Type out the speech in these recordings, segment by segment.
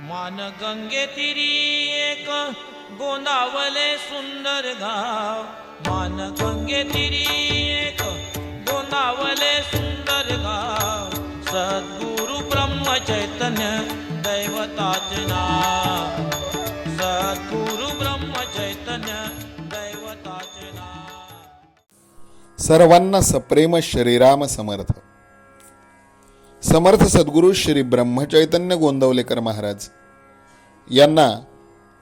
मान गंगे तिरी एक गोंदावले सुंदर गाव. मान गंगे तिरी एक गोंदावले सुंदर गाव. सद्गुरु ब्रह्म चैतन्य दैवताचे नाव. सद्गुरु ब्रह्म चैतन्य दैवताचे नाव. सर्वांना सप्रेम श्रीराम समर्थ. समर्थ सद्गुरू श्री ब्रह्मचैतन्य गोंदवलेकर महाराज यांना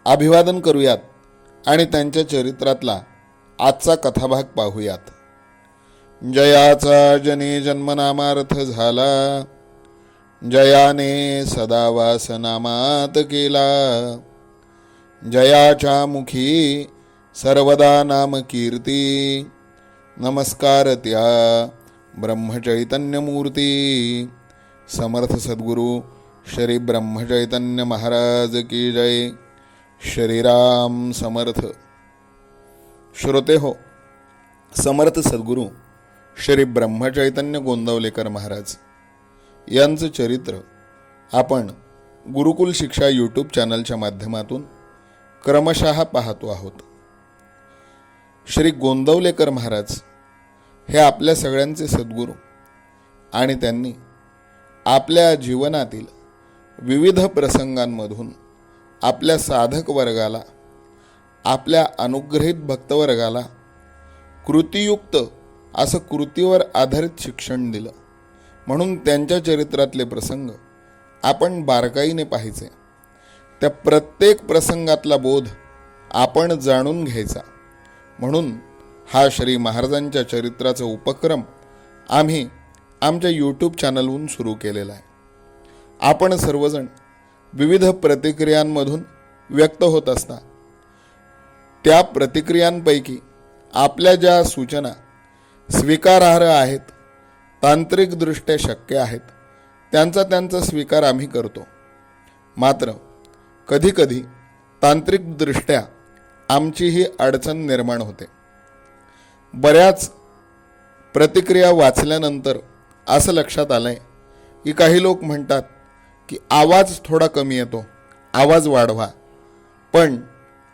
अभिवादन करूयात आणि त्यांच्या चरित्रातला आजचा कथाभाग पाहूयात. जयाचा जने जन्मनामार्थ झाला जयाने सदा वासनामात केला. जयाच्या मुखी सर्वदा नाम कीर्ती नमस्कार त्या ब्रह्मचैतन्यमूर्ती समर्थ सद्गुरू श्री ब्रह्मचैतन्य महाराज की जय। श्रीराम समर्थ। श्रोते हो समर्थ सद्गुरू श्री ब्रह्मचैतन्य गोंदवलेकर महाराज यांचं चरित्र आपण गुरुकुल शिक्षा यूट्यूब चॅनलच्या माध्यमातून क्रमशः पाहतो आहोत. श्री गोंदवलेकर महाराज हे आपल्या सगळ्यांचे सद्गुरू आणि त्यांनी आपल्या जीवनातील विविध प्रसंगांमधून आपल्या साधक वर्गाला आपल्या अनुग्रहित भक्तवर्गाला कृतीयुक्त असं कृतीवर आधारित शिक्षण दिलं. म्हणून त्यांच्या चरित्रातले प्रसंग आपण बारकाईने पाहायचे. त्या प्रत्येक प्रसंगातला बोध आपण जाणून घ्यायचा. म्हणून हा श्री महाराजांच्या चरित्राचा उपक्रम आम्ही आमच्या यूट्यूब चॅनलहून सुरू केलेला आहे. आपण सर्वजण विविध प्रतिक्रियांमधून व्यक्त होत असता त्या प्रतिक्रियांपैकी आपल्या ज्या सूचना स्वीकारार्ह आहेत तांत्रिकदृष्ट्या शक्य आहेत त्यांचा त्यांचा स्वीकार आम्ही करतो. मात्र कधीकधी तांत्रिकदृष्ट्या आमचीही अडचण निर्माण होते. बऱ्याच प्रतिक्रिया वाचल्यानंतर असं लक्षात आलं आहे की काही लोक म्हणतात की आवाज थोडा कमी येतो आवाज वाढवा. पण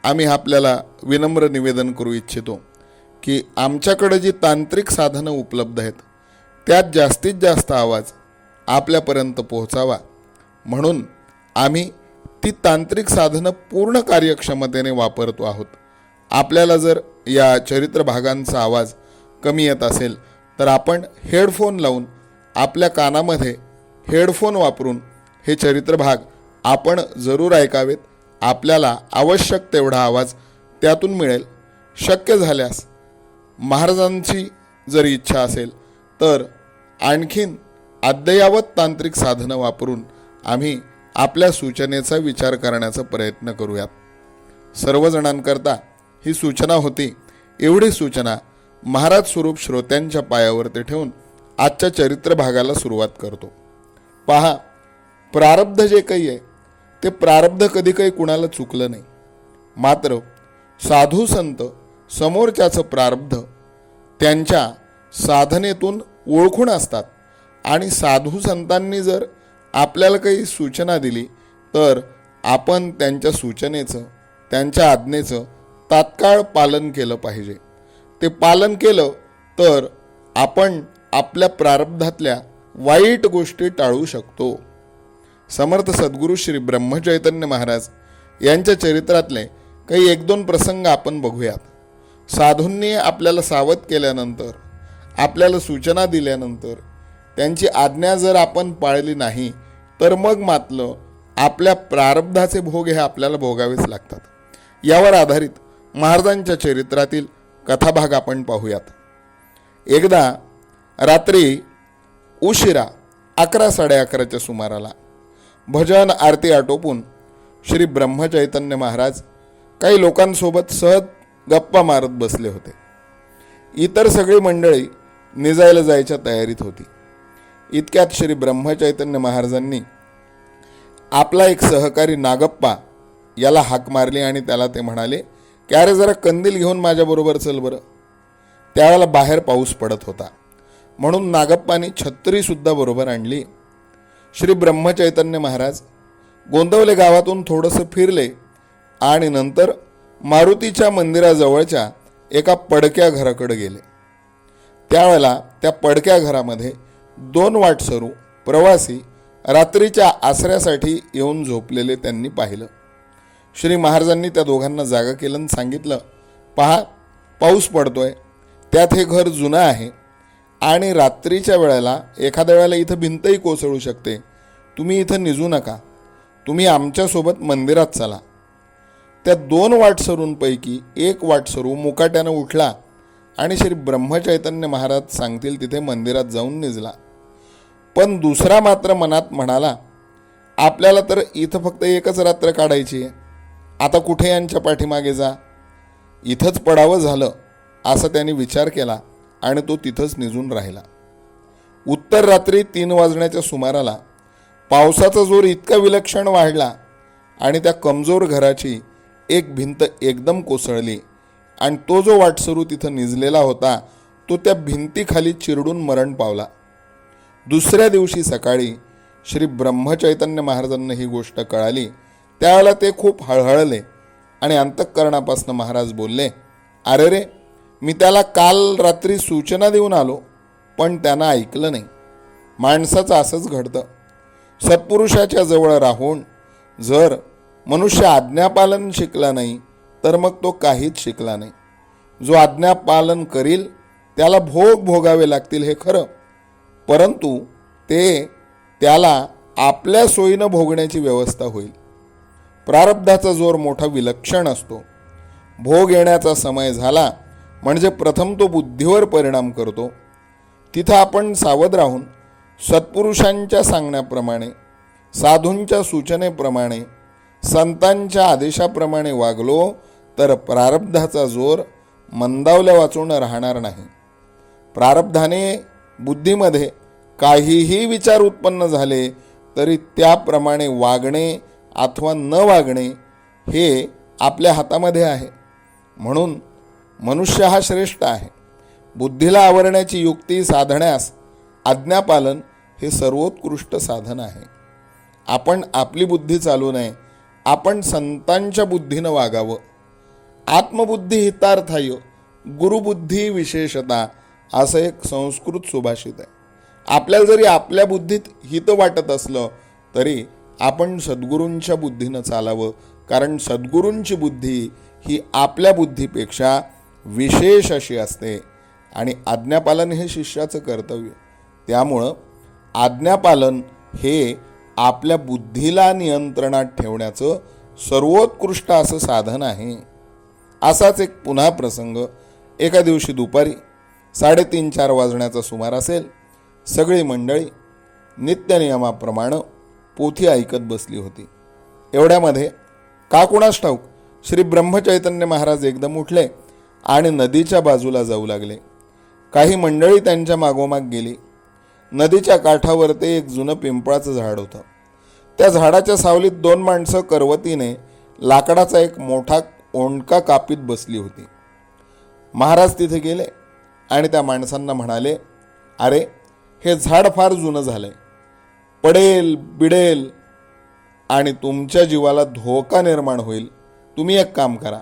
आम्ही आपल्याला विनम्र निवेदन करू इच्छितो की आमच्याकडे जी तांत्रिक साधनं उपलब्ध आहेत त्यात जास्तीत जास्त आवाज आपल्यापर्यंत पोहोचावा. म्हणून आम्ही ती तांत्रिक साधनं पूर्ण कार्यक्षमतेने वापरतो आहोत. आपल्याला जर या चरित्र भागांचा आवाज कमी येत असेल तर आपण हेडफोन लावून आपल्या कानामध्ये हेडफोन वापरून हे चरित्र भाग आपण जरूर ऐकावेत. आपल्याला आवश्यक तेवढा आवाज त्यातून मिळेल. शक्य झाल्यास महाराजांची जर इच्छा असेल तर आणखीन अद्ययावत तांत्रिक साधनं वापरून आम्ही आपल्या सूचनेचा विचार करण्याचा प्रयत्न करूयात. सर्वजणांकरता ही सूचना होती. एवढी सूचना महाराज स्वरूप श्रोत्यांच्या पायावरती ठेवून आजच्या चरित्र भागाला सुरुवात करतो. पहा प्रारब्ध जे काही आहे ते प्रारब्ध कधी काही कुणाला चुकलं नाही. मात्र साधू संत समोरच्याचं प्रारब्ध त्यांच्या साधनेतून ओळखून असतात. आणि साधू संतांनी जर आपल्याला काही सूचना दिली तर आपण त्यांच्या सूचनेचं त्यांच्या आज्ञेचं तात्काळ पालन केलं पाहिजे. ते पालन केलं तर आपण आपल्या प्रारब्धातल्या वाईट गोष्टी टाळू शकतो. समर्थ सद्गुरू श्री ब्रह्मचैतन्य महाराज यांच्या चरित्रातले काही एक दोन प्रसंग आपण बघूयात. साधूंनी आपल्याला सावध केल्यानंतर आपल्याला सूचना दिल्यानंतर त्यांची आज्ञा जर आपण पाळली नाही तर मग मातलं आपल्या प्रारब्धाचे भोग हे आपल्याला भोगावेच लागतात. यावर आधारित महाराजांच्या चरित्रातील कथाभाग आपण पाहूयात. एकदा रात्री उशिरा अकरा साडे अकराच्या सुमाराला भजन आरती आटोपून श्री ब्रह्मचैतन्य महाराज काही लोकांसोबत सहज गप्पा मारत बसले होते. इतर सगळी मंडळी निजायला जायच्या तयारीत होती. इतक्यात श्री ब्रह्मचैतन्य महाराजांनी आपला एक सहकारी नागप्पा याला हाक मारली आणि त्याला ते म्हणाले की अरे जरा कंदील घेऊन माझ्याबरोबर चल बरं. त्यावेळेला बाहेर पाऊस पडत होता. म्हणून नागप्पाने छत्रीसुद्धा बरोबर आणली. श्री ब्रह्मचैतन्य महाराज गोंदवले गावातून थोडंसं फिरले आणि नंतर मारुतीच्या मंदिराजवळच्या एका पडक्या घराकडे गेले. त्यावेळेला त्या पडक्या घरामध्ये दोन वाटसरू प्रवासी रात्रीच्या आसऱ्यासाठी येऊन झोपलेले त्यांनी पाहिलं. श्री महाराजांनी त्या दोघांना जागा केलं आणि सांगितलं पहा पाऊस पडतोय. त्यात हे घर जुनं आहे. आणि रात्रीच्या वेळेला एखाद्या वेळेला इथं भिंतही कोसळू शकते. तुम्ही इथं निजू नका. तुम्ही आमच्यासोबत मंदिरात चला. त्या दोन वाटसरूंपैकी एक वाटसरू मुकाट्यानं उठला आणि श्री ब्रह्मचैतन्य महाराज सांगतील तिथे मंदिरात जाऊन निजला. पण दुसरा मात्र मनात म्हणाला आपल्याला तर इथं फक्त एकच रात्र काढायची आहे. आता कुठे यांच्या पाठीमागे जा? इथंच पडावं झालं असं त्यांनी विचार केला. आणि तो तिथंच निजून राहिला. उत्तर रात्री तीन वाजण्याच्या सुमाराला पावसाचा जोर इतका विलक्षण वाढला आणि त्या कमजोर घराची एक भिंत एकदम कोसळली आणि तो जो वाटसरू तिथं निजलेला होता तो त्या भिंतीखाली चिरडून मरण पावला. दुसऱ्या दिवशी सकाळी श्री ब्रह्मचैतन्य महाराजांना ही गोष्ट कळाली. त्यावेळेला ते खूप हळहळले आणि अंतःकरणापासून महाराज बोलले अरे रे मी त्याला काल रात्री सूचना देऊन आलो पण त्यानं ऐकलं नाही. माणसाचं असंच घडतं. सत्पुरुषाच्या जवळ राहून जर मनुष्य आज्ञापालन शिकला नाही तर मग तो काहीच शिकला नाही. जो आज्ञापालन करील त्याला भोग भोगावे लागतील हे खरं. परंतु ते त्याला आपल्या सोयीनं भोगण्याची व्यवस्था होईल. प्रारब्धाचा जोर मोठा विलक्षण असतो. भोग येण्याचा समय झाला म्हणजे प्रथम तो बुद्धीवर परिणाम करतो. तिथं आपण सावध राहून सत्पुरुषांच्या सांगण्याप्रमाणे साधूंच्या सूचनेप्रमाणे संतांच्या आदेशाप्रमाणे वागलो तर प्रारब्धाचा जोर मंदावल्या वाचून राहणार नाही. प्रारब्धाने बुद्धीमध्ये काहीही विचार उत्पन्न झाले तरी त्याप्रमाणे वागणे अथवा न वागणे हे आपल्या हातामध्ये आहे. म्हणून मनुष्य हा श्रेष्ठ आहे. बुद्धीला आवरण्याची युक्ती साधण्यास आज्ञापालन हे सर्वोत्कृष्ट साधन आहे. आपण आपली बुद्धी चालू नये. आपण संतांच्या बुद्धीनं वागावं. आत्मबुद्धी हितार्थाय. गुरुबुद्धी विशेषता असं एक संस्कृत सुभाषित आहे. आपल्याला जरी आपल्या बुद्धीत हित वाटत असलं तरी आपण सद्गुरूंच्या बुद्धीनं चालावं. कारण सद्गुरूंची बुद्धी ही आपल्या बुद्धीपेक्षा विशेष अशी असते आणि आज्ञापालन हे शिष्याचं कर्तव्य. त्यामुळं आज्ञापालन हे आपल्या बुद्धीला नियंत्रणात ठेवण्याचं सर्वोत्कृष्ट असं साधन आहे. असाच एक पुन्हा प्रसंग एका दिवशी दुपारी साडेतीन चार वाजण्याचा सुमार असेल. सगळी मंडळी नित्यनियमाप्रमाणे पोथी ऐकत बसली होती. एवढ्यामध्ये का कुणास ठाऊक? श्री ब्रह्मचैतन्य महाराज एकदम उठले. आणि नदीच्या बाजूला जाऊ लागले. काही मंडळी त्यांच्या मागोमाग गेली. नदीच्या काठावर ते एक जुनं पिंपळाचं झाड होतं. त्या झाडाच्या सावलीत दोन माणसं करवतीने लाकडाचा एक मोठा ओंडका कापीत बसली होती. महाराज तिथे गेले आणि त्या माणसांना म्हणाले अरे हे झाड फार जुनं झालंय. पडेल बिडेल आणि तुमच्या जीवाला धोका निर्माण होईल. तुम्ही एक काम करा.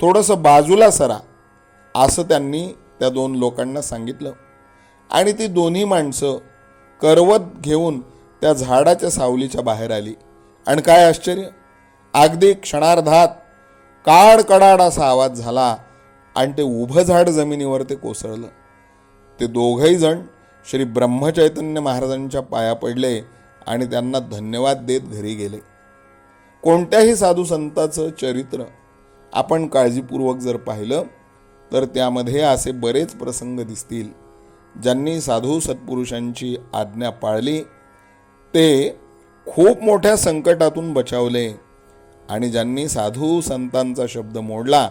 थोडंसं बाजूला सरा. असं त्यांनी त्या दोन लोकांना सांगितलं. आणि ती दोन्ही माणसं करवत घेऊन त्या झाडाच्या सावलीच्या बाहेर आली. आणि काय आश्चर्य? अगदी क्षणार्धात काडकडाड असा आवाज झाला आणि ते उभं झाड जमिनीवर ते कोसळलं. ते दोघही जण श्री ब्रह्मचैतन्य महाराजांच्या पाया पडले आणि त्यांना धन्यवाद देत घरी गेले. कोणत्याही साधू संताचं चरित्र आपण काळजीपूर्वक जर पाहिलं तर त्यामध्ये असे बरेच प्रसंग दिसतील. ज्यांनी साधू सत्पुरुषांची आज्ञा पाळली ते खूप मोठ्या संकटातून बचावले आणि ज्यांनी साधू संतांचा शब्द मोडला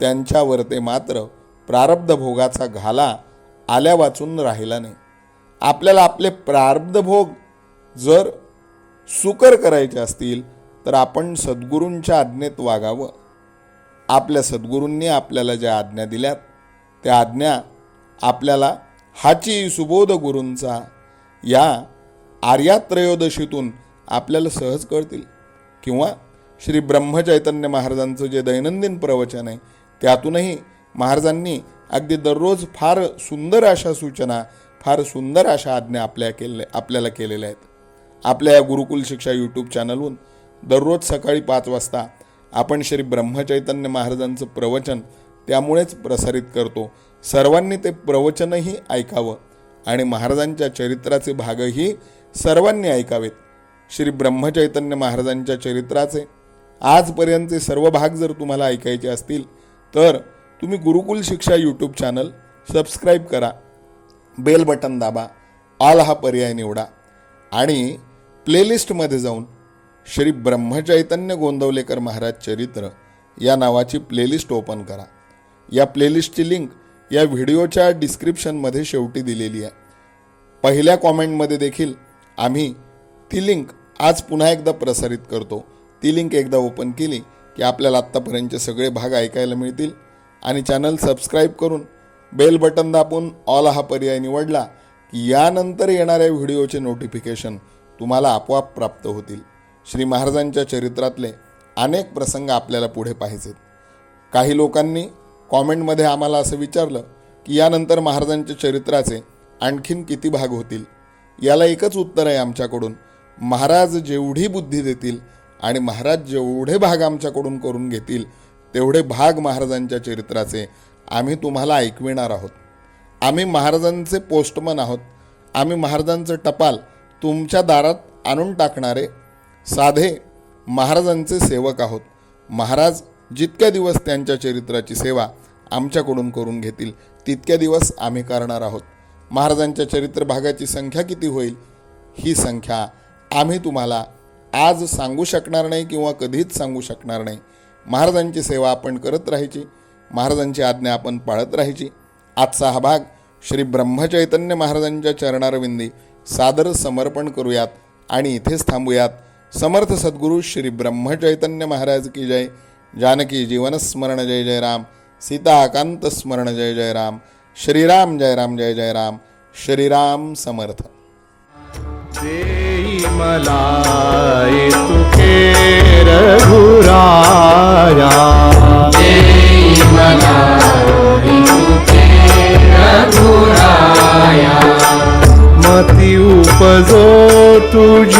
त्यांच्यावर ते मात्र प्रारब्ध भोगाचा घाला आल्या वाचून राहिला नाही. आपल्याला आपले प्रारब्ध भोग जर सुकर करायचे असतील तर आपण सद्गुरूंच्या आज्ञेत वागावं. आपल्या सद्गुरूंनी आपल्याला ज्या आज्ञा दिल्यात त्या आज्ञा आपल्याला हाची सुबोध गुरूंचा या आर्यात्रयोदशीतून आपल्याला सहज कळतील. किंवा श्री ब्रह्मचैतन्य महाराजांचं जे दैनंदिन प्रवचन आहे त्यातूनही महाराजांनी अगदी दररोज फार सुंदर अशा सूचना फार सुंदर अशा आज्ञा आपल्या केले आपल्याला केलेल्या आहेत. आपल्या या गुरुकुल शिक्षा यूट्यूब चॅनलहून दररोज सकाळी पाच वाजता आपण श्री ब्रह्मचैतन्य महाराजांचं प्रवचन त्यामुळेच प्रसारित करतो. सर्वांनी ते प्रवचनही ऐकावं आणि महाराजांच्या चरित्राचे भागही सर्वांनी ऐकावेत. श्री ब्रह्मचैतन्य महाराजांच्या चरित्राचे आजपर्यंतचे सर्व भाग जर तुम्हाला ऐकायचे असतील तर तुम्ही Gurukul Shiksha YouTube channel subscribe करा बेल बटन दाबा ऑल हा पर्याय निवडा आणि प्लेलिस्टमध्ये जाऊन श्री ब्रह्मचैतन्य गोंदवलेकर महाराज चरित्र या नावाची प्लेलिस्ट ओपन करा. या प्लेलिस्टची लिंक या व्हिडिओच्या डिस्क्रिप्शनमध्ये शेवटी दिलेली आहे. पहिल्या कॉमेंटमध्ये देखील आम्ही ती लिंक आज पुन्हा एकदा प्रसारित करतो. ती लिंक एकदा ओपन केली की आपल्याला आत्तापर्यंतचे सगळे भाग ऐकायला मिळतील. आणि चॅनल सबस्क्राईब करून बेल बटन दाबून ऑल हा पर्याय निवडला की यानंतर येणाऱ्या व्हिडिओचे नोटिफिकेशन तुम्हाला आपोआप प्राप्त होतील. श्री महाराजांच्या चरित्रातले अनेक प्रसंग आपल्याला पुढे पाहिजेत काही लोकांनी कॉमेंटमध्ये आम्हाला असं विचारलं की यानंतर महाराजांच्या चरित्राचे आणखीन किती भाग होतील? याला एकच उत्तर आहे आमच्याकडून. महाराज जेवढी बुद्धी देतील आणि महाराज जेवढे भाग आमच्याकडून करून घेतील तेवढे भाग महाराजांच्या चरित्राचे आम्ही तुम्हाला ऐकविणार आहोत. आम्ही महाराजांचे पोस्टमन आहोत. आम्ही महाराजांचं टपाल तुमच्या दारात आणून टाकणारे साधे महाराजांचे सेवक आहोत. महाराज जितक्या दिवस त्यांच्या चरित्राची सेवा आमच्याकडून करून घेतील तितक्या दिवस आम्ही करणार आहोत. महाराजांच्या चरित्र भागाची संख्या किती होईल? ही संख्या आम्ही तुम्हाला आज सांगू शकणार नाही किंवा कधीच सांगू शकणार नाही. महाराजांची सेवा आपण करत राहायची महाराजांची आज्ञा आपण पाळत राहायची. आजचा हा भाग श्री ब्रह्मचैतन्य महाराजांच्या चरणारविंदी सादर समर्पण करूयात आणि इथेच थांबूयात. समर्थ सद्गुरू श्री ब्रह्मचैतन्य महाराज की जय। जानकी जीवनस्मरण जय जय राम। सीताकांत स्मरण जय जय राम। श्रीराम जय राम जय जय राम। श्रीराम समर्थ। मती उपजो तुझी